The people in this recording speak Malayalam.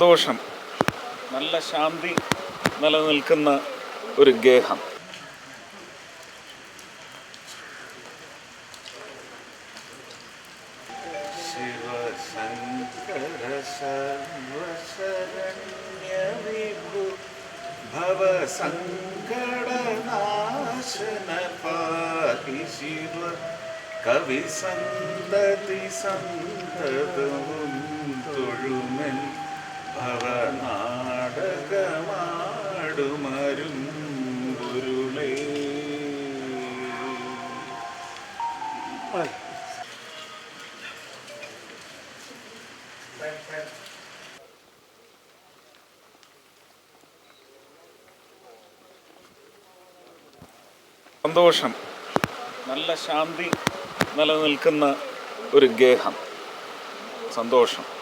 സന്തോഷം. നല്ല ശാന്തി നിലനിൽക്കുന്ന ഒരു ഗേഹം. ശിവശങ്കര സർവശരണ്യവിഭു ഭവസങ്കടനാശന പാഹി ശിവ കവി സന്തതി സന്തതവും തൊഴുമൻ ഭവനാടകമാടുമരും ഗുരുളേ സന്തോഷം. നല്ല ശാന്തി നിലനിൽക്കുന്ന ഒരു ഗേഹം. സന്തോഷം.